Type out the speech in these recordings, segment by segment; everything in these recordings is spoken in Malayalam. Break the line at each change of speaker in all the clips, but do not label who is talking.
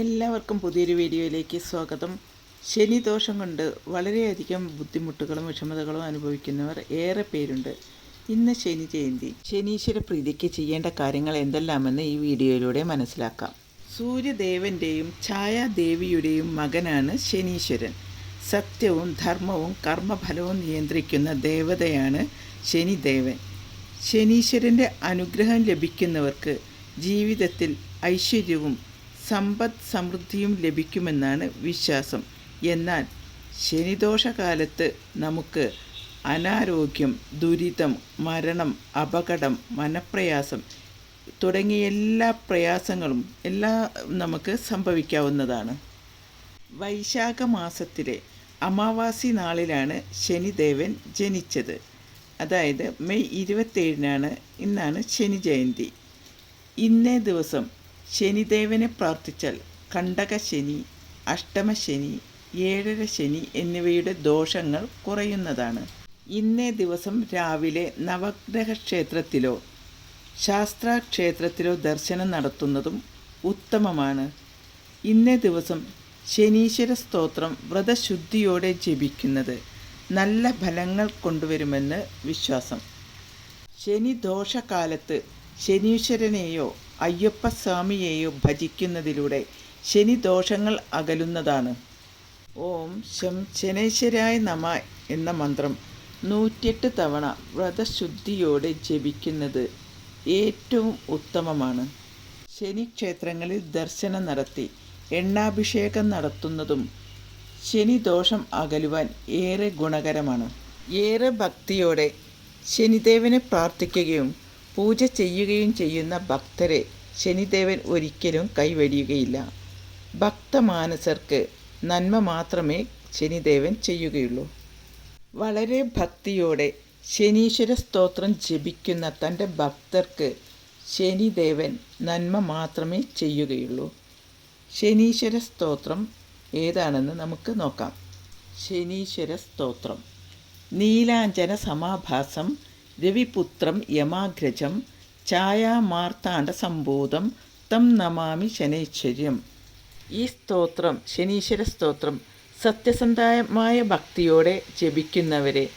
എല്ലാവർക്കും പുതിയൊരു വീഡിയോയിലേക്ക് സ്വാഗതം. ശനിദോഷം കൊണ്ട് വളരെയധികം ബുദ്ധിമുട്ടുകളും വിഷമതകളും അനുഭവിക്കുന്നവർ ഏറെ പേരുണ്ട്. ഇന്ന് ശനി ജയന്തി. ശനീശ്വര പ്രീതിക്ക് ചെയ്യേണ്ട കാര്യങ്ങൾ എന്തെല്ലാമെന്ന് ഈ വീഡിയോയിലൂടെ മനസ്സിലാക്കാം. സൂര്യദേവന്റെയും ഛായാദേവിയുടെയും മകനാണ് ശനീശ്വരൻ. സത്യവും ധർമ്മവും കർമ്മഫലവും നിയന്ത്രിക്കുന്ന ദേവതയാണ് ശനിദേവൻ. ശനീശ്വരന്റെ അനുഗ്രഹം ലഭിക്കുന്നവർക്ക് ജീവിതത്തിൽ ഐശ്വര്യവും സമ്പദ് സമൃദ്ധിയും ലഭിക്കുമെന്നാണ് വിശ്വാസം. എന്നാൽ ശനിദോഷകാലത്ത് നമുക്ക് അനാരോഗ്യം ദുരിതം മരണം അപകടം മനപ്രയാസം തുടങ്ങിയ എല്ലാ പ്രയാസങ്ങളും എല്ലാം നമുക്ക് സംഭവിക്കാവുന്നതാണ്. വൈശാഖ മാസത്തിലെ അമാവാസി നാളിലാണ് ശനിദേവൻ ജനിച്ചത്. അതായത് മെയ് ഇരുപത്തേഴിനാണ് ഇന്നാണ് ശനി ജയന്തി ഇന്നേ ദിവസം ശനിദേവനെ പ്രാർത്ഥിച്ചാൽ കണ്ടകശനി അഷ്ടമശനി ഏഴര ശനി എന്നിവയുടെ ദോഷങ്ങൾ കുറയുന്നതാണ്. ഇന്നേ ദിവസം രാവിലെ നവഗ്രഹ ക്ഷേത്രത്തിലോ ശാസ്ത്ര ക്ഷേത്രത്തിലോ ദർശനം നടത്തുന്നതും ഉത്തമമാണ്. ഇന്നേ ദിവസം ശനീശ്വര സ്തോത്രം വ്രതശുദ്ധിയോടെ ജപിക്കുന്നത് നല്ല ഫലങ്ങൾ കൊണ്ടുവരുമെന്ന് വിശ്വാസം. ശനി ദോഷകാലത്ത് ശനീശ്വരനെയോ അയ്യപ്പസ്വാമിയെയോ ഭജിക്കുന്നതിലൂടെ ശനി ദോഷങ്ങൾ അകലുന്നതാണ്. ഓം ശം ശനേശ്വരായ നമ എന്ന മന്ത്രം നൂറ്റിയെട്ട് തവണ വ്രതശുദ്ധിയോടെ ജപിക്കുന്നത് ഏറ്റവും ഉത്തമമാണ്. ശനി ക്ഷേത്രങ്ങളിൽ ദർശനം നടത്തി എണ്ണാഭിഷേകം നടത്തുന്നതും ശനി ദോഷം അകലുവാൻ ഏറെ ഗുണകരമാണ്. ഏറെ ഭക്തിയോടെ ശനിദേവനെ പ്രാർത്ഥിക്കുകയും പൂജ ചെയ്യുകയും ചെയ്യുന്ന ഭക്തരെ ശനിദേവൻ ഒരിക്കലും കൈവെടിയുകയില്ല. ഭക്തമാനസർക്ക് നന്മ മാത്രമേ ശനിദേവൻ ചെയ്യുകയുള്ളൂ. വളരെ ഭക്തിയോടെ ശനീശ്വര സ്തോത്രം ജപിക്കുന്ന തന്റെ ഭക്തർക്ക് ശനിദേവൻ നന്മ മാത്രമേ ചെയ്യുകയുള്ളൂ. ശനീശ്വര സ്തോത്രം ഏതാണെന്ന് നമുക്ക് നോക്കാം. ശനീശ്വര സ്തോത്രം. നീലാഞ്ജന സമാഭാസം രവിപുത്രം യമാഗ്രജം ഛായാമാർത്താണ്ഡസംബോധം തം നമാമി ശനൈശ്വര്യം ഈ സ്തോത്രം ശനീശ്വര സ്തോത്രം സത്യസന്ധമായ ഭക്തിയോടെ ജപിക്കുന്നവരെ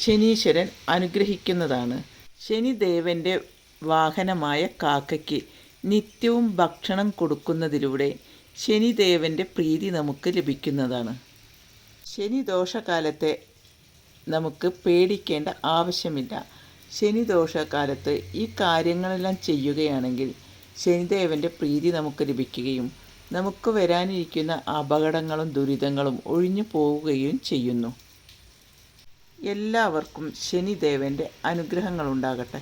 ശനീശ്വരൻ അനുഗ്രഹിക്കുന്നതാണ്. ശനിദേവന്റെ വാഹനമായ കാക്കയ്ക്ക് നിത്യവും ഭക്ഷണം കൊടുക്കുന്നതിലൂടെ ശനിദേവന്റെ പ്രീതി നമുക്ക് ലഭിക്കുന്നതാണ്. ശനിദോഷകാലത്തെ നമുക്ക് പേടിക്കേണ്ട ആവശ്യമില്ല. ശനിദോഷകാലത്ത് ഈ കാര്യങ്ങളെല്ലാം ചെയ്യുകയാണെങ്കിൽ ശനിദേവന്റെ പ്രീതി നമുക്ക് ലഭിക്കുകയും നമുക്ക് വരാനിരിക്കുന്ന അപകടങ്ങളും ദുരിതങ്ങളും ഒഴിഞ്ഞു പോവുകയും ചെയ്യുന്നു. എല്ലാവർക്കും ശനിദേവന്റെ അനുഗ്രഹങ്ങളുണ്ടാകട്ടെ.